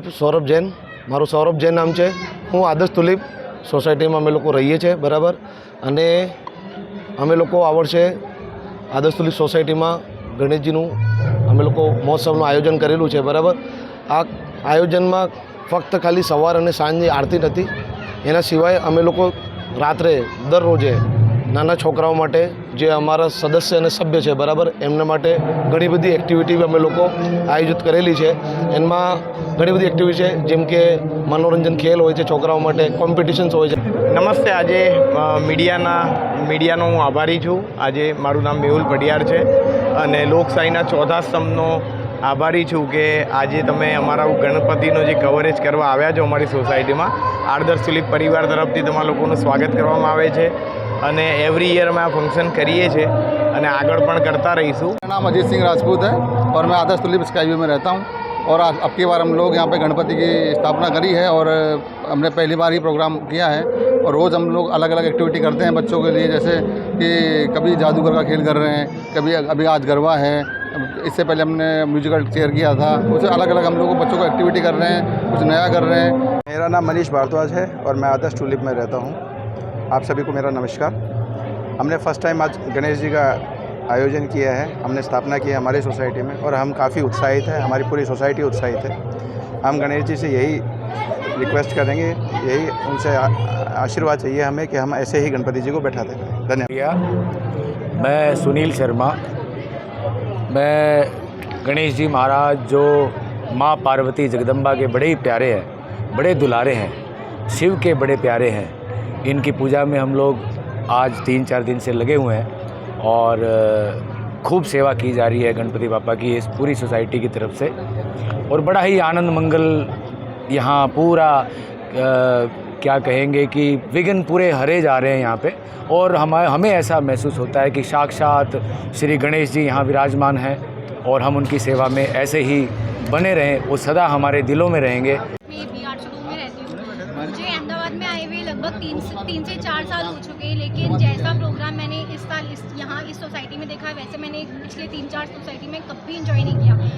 self Saurabh Jain મારું સૌરભ જૈન નામ છે હું આદર્શ તુલીપ સોસાયટીમાં અમે લોકો રહીએ છીએ બરાબર અને અમે લોકો આવડશે આદર્શ તુલીપ સોસાયટીમાં ગણેશજીનું અમે લોકો મહોત્સવનું આયોજન કરેલું છે બરાબર આ આયોજનમાં ફક્ત ખાલી સવાર અને સાંજની આરતી નથી એના સિવાય અમે લોકો રાત્રે દરરોજે નાના છોકરાઓ માટે જે અમારા સદસ્ય અને સભ્ય છે બરાબર એમના માટે ઘણી બધી એક્ટિવિટી અમે લોકો આયોજિત કરેલી છે એમાં ઘણી બધી એક્ટિવિટી છે જેમ કે મનોરંજન ખેલ હોય છે છોકરાઓ માટે કોમ્પિટિશન્સ હોય છે નમસ્તે આજે મીડિયાના મીડિયાનો હું આભારી છું આજે મારું નામ મેહુલ ભડિયાર છે અને લોકશાહીના ચોથા સ્તંભનો આભારી છું કે આજે તમે અમારા ગણપતિનો જે કવરેજ કરવા આવ્યા છો અમારી સોસાયટીમાં આર્દર સુલીપ પરિવાર તરફથી તમારા લોકોનું સ્વાગત કરવામાં આવે છે અને એવરી યર માં ફંક્શન કરીએ છે અને આગળ પણ કરતા રહીશુ માનું નામ અજીતસિંહ રાજપૂત છે અને મે આદસ્તુલિપ સ્કાયવ માં રહતા હું ઓર આપકે બાર હમ લોગ યહા પે ગણપતિ કી સ્થાપના કરી હે ઓર હમણે પહેલી બાર હી પ્રોગ્રામ કિયા હે ઓર રોજ હમ લોગ અલગ અલગ એક્ટિવિટી કરતે હે બચ્ચો કે લિયે જૈસે કી કભી જાદુગર કા ખેલ કર રહે હે કભી અભી આજ ગરવા હે ઇસે પહેલે હમણે મ્યુઝિકલ થિયર કિયા થા ઉસે અલગ અલગ હમ લોગ બચ્ચો કો એક્ટિવિટી કર રહે હે કુછ નયા કર રહે હે મેરા નામ મનીષ ભારદવા છે ઓર મે આદસ્તુલિપ મે રહતા હું आप सभी को मेरा नमस्कार हमने फ़र्स्ट टाइम आज गणेश जी का आयोजन किया है हमने स्थापना की है हमारी सोसाइटी में और हम काफ़ी उत्साहित हैं हमारी पूरी सोसाइटी उत्साहित है हम गणेश जी से यही रिक्वेस्ट करेंगे यही उनसे आशीर्वाद चाहिए हमें कि हम ऐसे ही गणपति जी को देते हैं धन्यवाद मैं सुनील शर्मा मैं गणेश जी महाराज जो माँ पार्वती जगदम्बा के बड़े ही प्यारे हैं बड़े दुलारे हैं शिव के बड़े प्यारे हैं इनकी पूजा में हम लोग आज तीन चार दिन से लगे हुए हैं और खूब सेवा की जा रही है गणपति बापा की इस पूरी सोसाइटी की तरफ से और बड़ा ही आनंद मंगल यहाँ पूरा क्या कहेंगे कि विघ्न पूरे हरे जा रहे हैं यहाँ पे और हम हमें ऐसा महसूस होता है कि साक्षात श्री गणेश जी यहाँ विराजमान हैं और हम उनकी सेवा में ऐसे ही बने रहें वो सदा हमारे दिलों में रहेंगे तीन तीन से चार साल हो चुके हैं लेकिन जैसा प्रोग्राम मैंने इस साल इस यहाँ इस सोसाइटी में देखा है वैसे मैंने पिछले तीन चार सोसाइटी में कभी इंजॉय नहीं किया